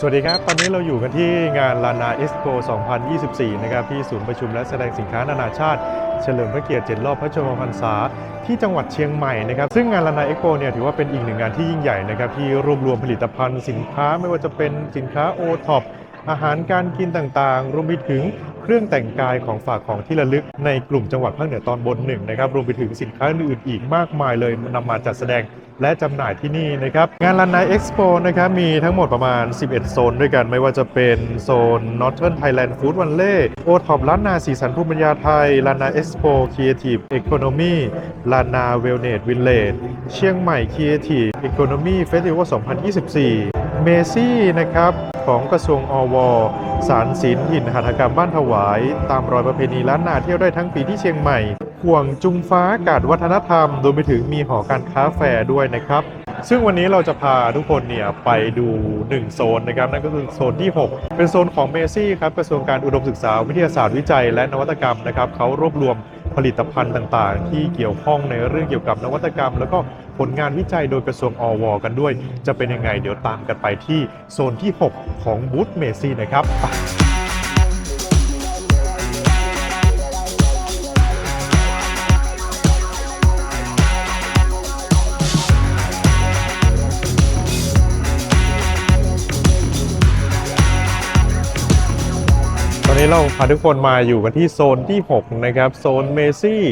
สวัสดีครับ ตอนนี้เราอยู่กันที่งานลานาเอ็กซ์โป 2024 นะครับ ที่ศูนย์ประชุมและแสดงสินค้านานาชาติ เฉลิมพระเกียรติเจ็ดรอบพระชนมพรรษา ที่จังหวัดเชียงใหม่นะครับ ซึ่งงานลานาเอ็กโปเนี่ยถือว่าเป็นอีกหนึ่งงานที่ยิ่งใหญ่นะครับ ที่รวบรวมผลิตภัณฑ์สินค้าไม่ว่าจะเป็นสินค้าโอท็อป อาหารการกินต่างๆ รวมไปถึงเครื่องแต่งกายของฝากของที่ระลึกในกลุ่มจังหวัดภาคเหนือตอนบนหนึ่งนะครับรวมไปถึงสินค้าอื่นๆอีกมากมายเลยนำมาจัดแสดงและจำหน่ายที่นี่นะครับงานลันนาเอ็กซ์โปนะครับมีทั้งหมดประมาณ 11 โซนด้วยกัน ไม่ว่าจะเป็นโซน Northern Thailand Food v a l l e y โอท็อปล้านนาสีสันภูมิปัญญาไทยลานนาเอ็กซ์โป Creative Economy ลานนาเวลเนสวินเลจเชียงใหม่ Creative Economy Festival 2024เมซี่นะครับ ของกระทรวงอว สารศิลป์หินหัตถกรรมบ้านถวาย ตามรอยประเพณีล้านนาเที่ยวได้ทั้งปีที่เชียงใหม่ห่วงจุงฟ้ากาดวัฒนธรรมรวมไปถึงมีหอการค้าแฟร์ด้วยนะครับ ซึ่งวันนี้เราจะพาทุกคนเนี่ยไปดู 1 โซนนะครับ นั่นก็คือโซนที่ 6 เป็นโซนของเมซี่ครับกระทรวงการอุดมศึกษาวิทยาศาสตร์วิจัย และนวัตกรรมนะครับเขารวบรวม ผลิตภัณฑ์ต่างๆ ที่เกี่ยวข้องในเรื่องเกี่ยวกับนวัตกรรม แล้วก็ผลงานวิจัยโดยกระทรวงอวกันด้วย จะเป็นยังไงเดี๋ยวตามกันไปที่โซนที่ 6 ของบูธเมซี่นะครับ นี้เราพาทุกคนมาอยู่กันที่โซนที่ 6 นะครับ โซนเมซี่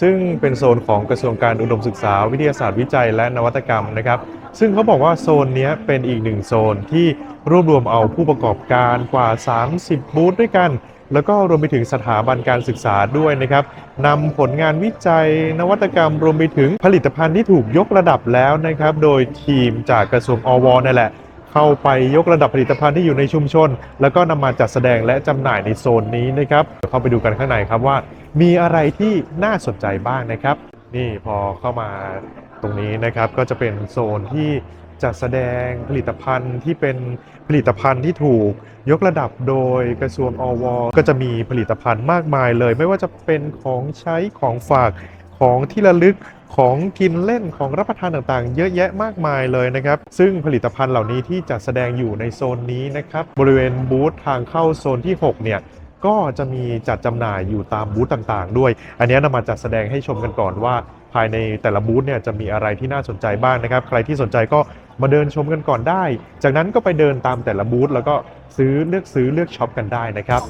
ซึ่งเป็นโซนของกระทรวงการอุดมศึกษา วิทยาศาสตร์วิจัยและนวัตกรรมนะครับ ซึ่งเขาบอกว่าโซนนี้เป็นอีกหนึ่งโซนที่รวบรวมเอาผู้ประกอบการกว่า 30 บูธด้วยกัน แล้วก็รวมไปถึงสถาบันการศึกษาด้วยนะครับนำผลงานวิจัย นวัตกรรมรวมไปถึงผลิตภัณฑ์ที่ถูกยกระดับแล้วนะครับ โดยทีมจากกระทรวงอวนั่นแหละ เข้าไปยกระดับผลิตภัณฑ์ที่อยู่ในชุมชน แล้วก็นำมาจัดแสดงและจำหน่ายในโซนนี้นะครับเดี๋ยวเข้าไปดูกันข้างในครับว่า มีอะไรที่น่าสนใจบ้างนะครับ นี่พอเข้ามาตรงนี้นะครับก็จะเป็นโซนที่จัดแสดงผลิตภัณฑ์ที่เป็นผลิตภัณฑ์ที่ถูกยกระดับโดยกระทรวงอว ก็จะมีผลิตภัณฑ์มากมายเลย ไม่ว่าจะเป็นของใช้ของฝากของที่ระลึก ของกินเล่นของรับประทานต่างๆ เยอะแยะมากมายเลยนะครับ ซึ่งผลิตภัณฑ์เหล่านี้ที่จัดแสดงอยู่ในโซนนี้นะครับบริเวณบูธทางเข้าโซนที่ 6 เนี่ยก็จะมีจัดจำหน่ายอยู่ตามบูธต่างๆ ด้วย อันนี้นำมาจัดแสดงให้ชมกันก่อนว่า ภายในแต่ละบูธเนี่ยจะมีอะไรที่น่าสนใจบ้างนะครับ ใครที่สนใจก็มาเดินชมกันก่อนได้ จากนั้นก็ไปเดินตามแต่ละบูธแล้วก็ซื้อเลือกซื้อเลือกช็อปกันได้นะครับ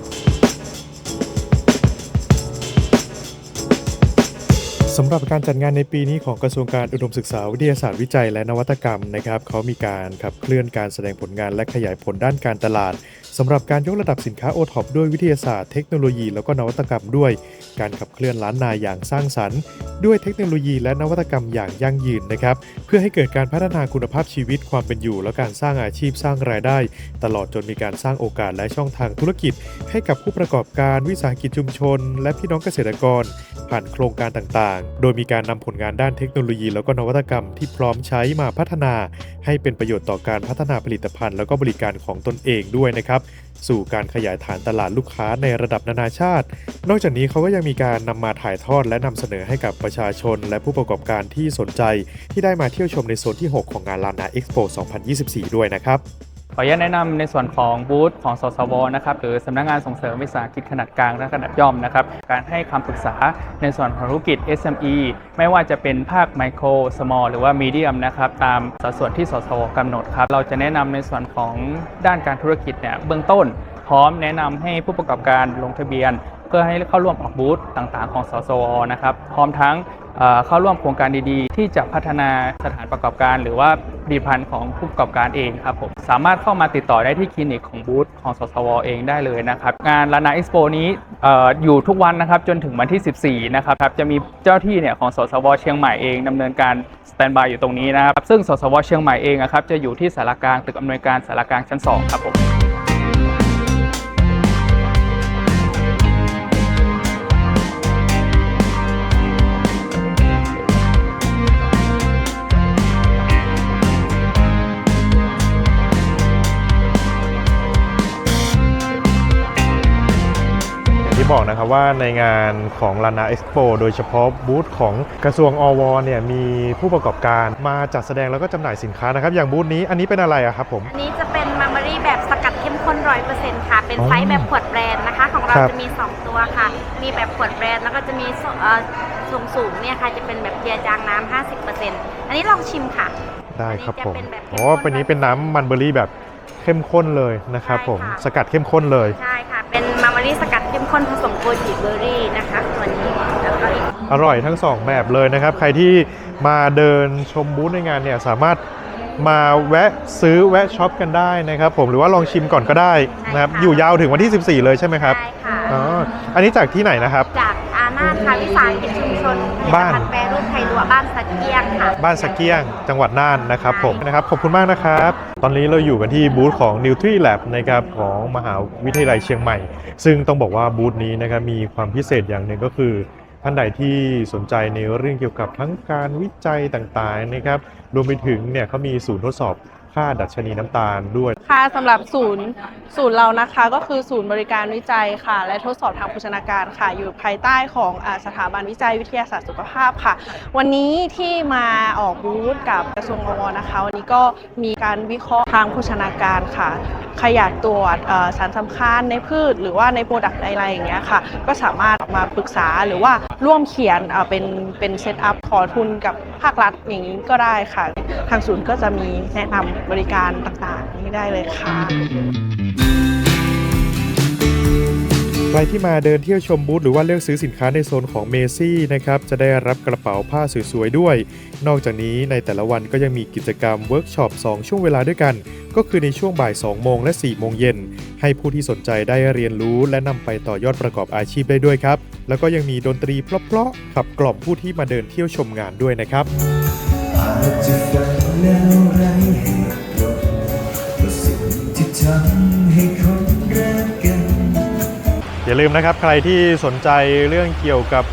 สำหรับการจัดงานในปีนี้ของกระทรวงการอุดมศึกษาวิทยาศาสตร์วิจัยและนวัตกรรมนะครับเขามีการขับเคลื่อนการแสดงผลงานและขยายผลด้านการตลาด สำหรับการยกระดับสินค้าโอท็อปด้วยวิทยาศาสตร์เทคโนโลยีแล้วก็นวัตกรรมด้วย การขับเคลื่อนล้านนาอย่างสร้างสรรค์ ด้วยเทคโนโลยีและนวัตกรรมอย่างยั่งยืนนะครับ เพื่อให้เกิดการพัฒนาคุณภาพชีวิตความเป็นอยู่ และการสร้างอาชีพสร้างรายได้ ตลอดจนมีการสร้างโอกาสและช่องทางธุรกิจ ให้กับผู้ประกอบการวิสาหกิจชุมชน และพี่น้องเกษตรกร ผ่านโครงการต่างๆ โดยมีการนำผลงานด้านเทคโนโลยี แล้วก็นวัตกรรมที่พร้อมใช้มาพัฒนา ให้เป็นประโยชน์ต่อการพัฒนาผลิตภัณฑ์ แล้วก็บริการของตนเองด้วยนะครับสู่การขยายฐานตลาดลูกค้าในระดับนานาชาติ นอกจากนี้เขาก็ยังมีการนำมาถ่ายทอดและนำเสนอให้กับประชาชน และผู้ประกอบการที่สนใจ ที่ได้มาเที่ยวชมในโซนที่ 6 ของงานลานาเอ็กซ์โป 2024 ด้วยนะครับ ขออนุญาตแนะนำในส่วนของบูธของสสวนะครับหรือสำนักงานส่งเสริมวิสาหกิจขนาดกลางและขนาดย่อมนะครับการให้คำปรึกษาในส่วนของธุรกิจ SME ไม่ว่าจะเป็นภาคไมโคร small หรือว่ามีเดียมนะครับตามสัดส่วนที่สสวกำหนดครับเราจะแนะนำในส่วนของด้านการธุรกิจเนี่ยเบื้องต้น พร้อมแนะนำให้ผู้ประกอบการลงทะเบียน เพื่อให้เข้าร่วมออกบูธต่างๆ ของสสวนะครับพร้อมทั้งเข้าร่วมโครงการดีๆ ที่จะพัฒนาสถานประกอบการหรือว่า ลิตภัณฑ์ของผู้ประกอบการเองครับผมสามารถเข้ามาติดต่อได้ที่คลินิกของบูธของสสวเองได้เลยนะครับงานลานาเอ็กซ์โปนี้ออยู่ทุกวันนะครับจนถึงวันที่ 14 นะครับจะมีเจ้าที่เนี่ยของสสวเชียงใหม่เองดำเนินการสแตนบายอยู่ตรงนี้นะครับซึ่งสสวเชียงใหม่เองนะครับจะอยู่ที่สารกลางตึกอำนวยการสารกลางชั้น 2 ครับผม บอกนะครับว่าในงานของลานาเอ็กซ์โปโดยเฉพาะบูธของกระทรวงอวเนี่ยมีผู้ประกอบการมาจัดแสดงแล้วก็จำหน่ายสินค้านะครับ อย่างบูธนี้อันนี้เป็นอะไรอะครับผมอันนี้จะเป็นมัมเบอรี่แบบร้อยเปอร์เซ็นต์ค่ะ เป็นอ๋อไซส์แบบขวดแบรนด์นะคะ ของเราครับจะมี 2 ตัวค่ะ มีแบบขวดแบรนด์แล้วก็จะมีสเอ่อสูงสูงๆเนี่ยค่ะจะเป็นแบบเบียร์จางน้ำ50%อันนี้ลองชิมค่ะ ได้ครับผมอันนี้จะเป็นแบบเข้มอ๋อข้นเป็นนี้เป็นน้ำมันเบอร์รี่แบบเข้มข้นเลยนะครับใช่ผมค่ะสกัดเข้มข้นเลยใช่ค่ะเป็นมาร์มารีสกัดเข้มข้นผสมโกจิเบอร์รี่นะคะตัวนี้แล้วก็อีกอร่อยทั้งสองแบบเลยนะครับ ใครที่มาเดินชมบูธในงานเนี่ยสามารถมาแวะซื้อแวะช็อปกันได้นะครับ ผมหรือว่าลองชิมก่อนก็ได้นะครับใช่ค่ะอยู่ยาวถึงวันที่ 14 เลยใช่ไหมครับใช่ค่ะอ๋ออันนี้จากที่ไหนนะครับ จากอาณาถค่ะวิสาหกิจชุมชนผลิตบ้านภัณฑ์แปร รูปไทยลัวบ้านสักเกียงค่ะ บ้านสะเกียงจังหวัดน่านนะครับผมใช่นะครับขอบคุณมากนะครับ ตอนนี้เราอยู่กันที่บูธของ Nutri Lab นะครับของมหาวิทยาลัยเชียงใหม่ ซึ่งต้องบอกว่าบูธนี้นะครับมีความพิเศษอย่างหนึ่งก็คือ ท่านใดที่สนใจในเรื่องเกี่ยวกับทั้งการวิจัยต่างๆนะครับรวมไปถึงเนี่ยเขามีศูนย์ทดสอบ ค่าดัชนีน้ำตาลด้วย ค่ะสำหรับศูนย์ศูนย์เรานะคะก็คือศูนย์บริการวิจัยค่ะ และทดสอบทางโภชนาการค่ะ อยู่ภายใต้ของอาสถาบันวิจัยวิทยาศาสตร์สุขภาพค่ะ วันนี้ที่มาออกบูธกับกระทรวงอวนะคะ วันนี้ก็มีการวิเคราะห์ทางโภชนาการค่ะ ขยายตรวจสารสำคัญในพืช หรือว่าในโปรดักต์อะไรอย่างเงี้ยค่ะ ก็สามารถออกมาปรึกษาหรือว่าร่วมเขียนเป็นเป็นเซตอัพขอทุนกับภาครัฐอย่างนี้ก็ได้ค่ะางศูนย์ก็จะมีแนะนำบริการต่างๆ นี้ได้เลยค่ะ ใครที่มาเดินเที่ยวชมบูธหรือว่าเลือกซื้อสินค้าในโซนของเมซี่นะครับจะได้รับกระเป๋าผ้าสวยๆด้วย นอกจากนี้ในแต่ละวันก็ยังมีกิจกรรมเวิร์กช็อป 2 ช่วงเวลาด้วยกัน ก็คือในช่วงบ่าย 2 โมงและ 4 โมงเย็น ให้ผู้ที่สนใจได้เรียนรู้และนำไปต่อยอดประกอบอาชีพได้ด้วยครับ แล้วก็ยังมีดนตรีเพราะๆขับกล่อมผู้ที่มาเดินเที่ยวชมงานด้วยนะครับ อาจจะฟังแล้วไรเหตุผลว่าสิ่งที่ทำให้คนรักกัน อย่าลืมนะครับใครที่สนใจเรื่องเกี่ยวกับ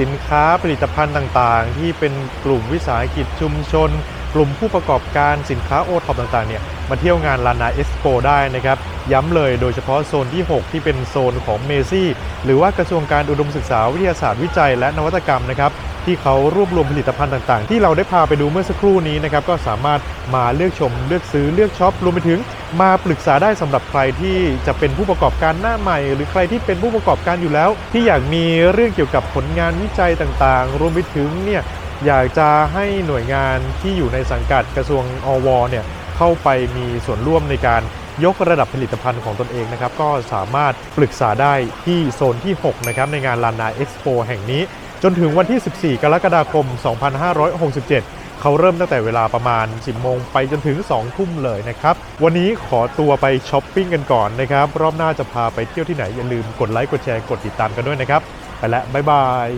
สินค้าผลิตภัณฑ์ต่างๆ ที่เป็นกลุ่มวิสาหกิจชุมชน กลุ่มผู้ประกอบการสินค้าโอท็อปต่างๆเนี่ยมาเที่ยวงานลานาเอ็กซ์โปได้นะครับ ย้ำเลยโดยเฉพาะโซนที่ 6 ที่เป็นโซนของเมซี่หรือว่ากระทรวงการอุดมศึกษาวิทยาศาสตร์วิจัยและนวัตกรรมนะครับที่เขารวบรวมผลิตภัณฑ์ต่างๆ ที่เราได้พาไปดูเมื่อสักครู่นี้นะครับก็สามารถมาเลือกชมเลือกซื้อเลือกช็อปรวมไปถึงมาปรึกษาได้สำหรับใครที่จะเป็นผู้ประกอบการหน้าใหม่ หรือใครที่เป็นผู้ประกอบการอยู่แล้ว ที่อยากมีเรื่องเกี่ยวกับผลงานวิจัยต่างๆ รวมไปถึงเนี่ย อยากจะให้หน่วยงานที่อยู่ในสังกัดกระทรวงอวเนี่ยเข้าไปมีส่วนร่วมในการยกระดับผลิตภัณฑ์ของตนเองนะครับ ก็สามารถปรึกษาได้ที่โซนที่ 6 นะครับ ในงานลานาเอ็กซ์โปแห่งนี้ จนถึงวันที่ 14 กรกฎาคม 2567 เขาเริ่มตั้งแต่เวลาประมาณ 10 โมงไปจนถึง 2 ทุ่มเลยนะครับ วันนี้ขอตัวไปช้อปปิ้งกันก่อนนะครับ รอบหน้าจะพาไปเที่ยวที่ไหนอย่าลืมกดไลค์กดแชร์กดติดตามกันด้วยนะครับ ไปแล้วบ๊ายบาย